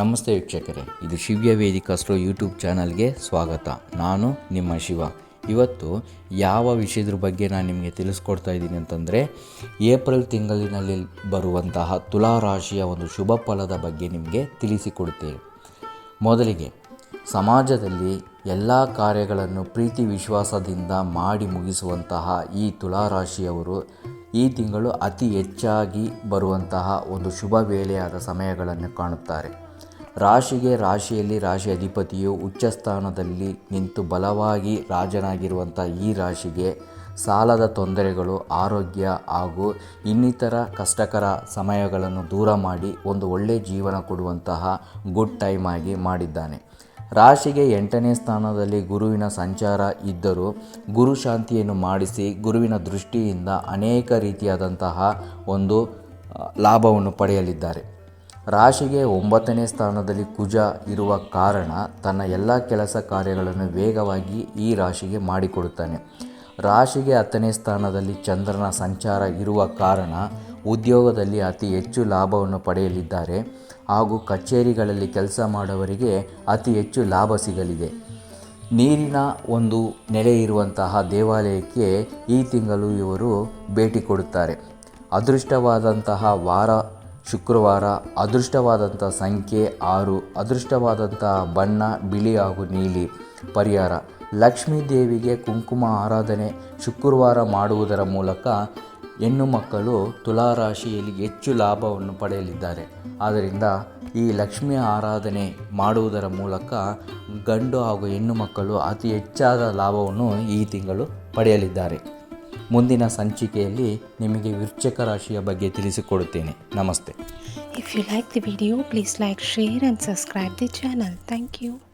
ನಮಸ್ತೆ ವೀಕ್ಷಕರೇ, ಇದು ಶಿವ್ಯ ವೇದಿಕಸ್ಟ್ರೋ ಯೂಟ್ಯೂಬ್ ಚಾನಲ್ಗೆ ಸ್ವಾಗತ. ನಾನು ನಿಮ್ಮ ಶಿವ. ಇವತ್ತು ಯಾವ ವಿಷಯದ ಬಗ್ಗೆ ನಾನು ನಿಮಗೆ ತಿಳಿಸ್ಕೊಡ್ತಾ ಇದ್ದೀನಿ ಅಂತಂದರೆ, ಏಪ್ರಿಲ್ ತಿಂಗಳಿನಲ್ಲಿ ಬರುವಂತಹ ತುಲಾ ರಾಶಿಯ ಒಂದು ಶುಭ ಫಲದ ಬಗ್ಗೆ ನಿಮಗೆ ತಿಳಿಸಿಕೊಡುತ್ತೇವೆ ಮೊದಲಿಗೆ, ಸಮಾಜದಲ್ಲಿ ಎಲ್ಲ ಕಾರ್ಯಗಳನ್ನು ಪ್ರೀತಿ ವಿಶ್ವಾಸದಿಂದ ಮಾಡಿ ಮುಗಿಸುವಂತಹ ಈ ತುಲಾರಾಶಿಯವರು ಈ ತಿಂಗಳು ಅತಿ ಹೆಚ್ಚಾಗಿ ಬರುವಂತಹ ಒಂದು ಶುಭ ವೇಳೆಯಾದ ಸಮಯಗಳನ್ನು ಕಾಣುತ್ತಾರೆ. ರಾಶಿಗೆ ರಾಶಿಯಲ್ಲಿ ರಾಶಿ ಅಧಿಪತಿಯು ಉಚ್ಚ ಸ್ಥಾನದಲ್ಲಿ ನಿಂತು ಬಲವಾಗಿ ರಾಜನಾಗಿರುವಂಥ ಈ ರಾಶಿಗೆ ಸಾಲದ ತೊಂದರೆಗಳು, ಆರೋಗ್ಯ ಹಾಗೂ ಇನ್ನಿತರ ಕಷ್ಟಕರ ಸಮಯಗಳನ್ನು ದೂರ ಮಾಡಿ ಒಂದು ಒಳ್ಳೆಯ ಜೀವನ ಕೊಡುವಂತಹ ಗುಡ್ ಟೈಮ್ ಆಗಿ ಮಾಡಿದ್ದಾನೆ. ರಾಶಿಗೆ ಎಂಟನೇ ಸ್ಥಾನದಲ್ಲಿ ಗುರುವಿನ ಸಂಚಾರ ಇದ್ದರೂ ಗುರು ಶಾಂತಿಯನ್ನು ಮಾಡಿಸಿ ಗುರುವಿನ ದೃಷ್ಟಿಯಿಂದ ಅನೇಕ ರೀತಿಯಾದಂತಹ ಒಂದು ಲಾಭವನ್ನು ಪಡೆಯಲಿದ್ದಾರೆ. ರಾಶಿಗೆ ಒಂಬತ್ತನೇ ಸ್ಥಾನದಲ್ಲಿ ಕುಜ ಇರುವ ಕಾರಣ ತನ್ನ ಎಲ್ಲ ಕೆಲಸ ಕಾರ್ಯಗಳನ್ನು ವೇಗವಾಗಿ ಈ ರಾಶಿಗೆ ಮಾಡಿಕೊಡುತ್ತಾನೆ. ರಾಶಿಗೆ ಹತ್ತನೇ ಸ್ಥಾನದಲ್ಲಿ ಚಂದ್ರನ ಸಂಚಾರ ಇರುವ ಕಾರಣ ಉದ್ಯೋಗದಲ್ಲಿ ಅತಿ ಹೆಚ್ಚು ಲಾಭವನ್ನು ಪಡೆಯಲಿದ್ದಾರೆ ಹಾಗೂ ಕಚೇರಿಗಳಲ್ಲಿ ಕೆಲಸ ಮಾಡುವವರಿಗೆ ಅತಿ ಹೆಚ್ಚು ಲಾಭ ಸಿಗಲಿದೆ. ನೀರಿನ ಒಂದು ನೆಲೆ ಇರುವಂತಹ ದೇವಾಲಯಕ್ಕೆ ಈ ತಿಂಗಳು ಇವರು ಭೇಟಿ ಕೊಡುತ್ತಾರೆ. ಅದೃಷ್ಟವಾದಂತಹ ವಾರ ಶುಕ್ರವಾರ ಅದೃಷ್ಟವಾದಂಥ ಸಂಖ್ಯೆ ಆರು, ಅದೃಷ್ಟವಾದಂಥ ಬಣ್ಣ, ಬಿಳಿ ಹಾಗೂ ನೀಲಿ. ಪರಿಹಾರ, ಲಕ್ಷ್ಮೀ ದೇವಿಗೆ ಕುಂಕುಮ ಆರಾಧನೆ ಶುಕ್ರವಾರ ಮಾಡುವುದರ ಮೂಲಕ ಹೆಣ್ಣು ಮಕ್ಕಳು ತುಲಾರಾಶಿಯಲ್ಲಿ ಹೆಚ್ಚು ಲಾಭವನ್ನು ಪಡೆಯಲಿದ್ದಾರೆ. ಆದ್ದರಿಂದ ಈ ಲಕ್ಷ್ಮಿ ಆರಾಧನೆ ಮಾಡುವುದರ ಮೂಲಕ ಗಂಡು ಹಾಗೂ ಹೆಣ್ಣು ಮಕ್ಕಳು ಅತಿ ಹೆಚ್ಚಾದ ಲಾಭವನ್ನು ಈ ತಿಂಗಳು ಪಡೆಯಲಿದ್ದಾರೆ. ಮುಂದಿನ ಸಂಚಿಕೆಯಲ್ಲಿ ನಿಮಗೆ ವೃಶ್ಚಿಕ ರಾಶಿಯ ಬಗ್ಗೆ ತಿಳಿಸಿಕೊಡುತ್ತೇನೆ. ನಮಸ್ತೆ. If you like the video please like share and subscribe the channel thank you.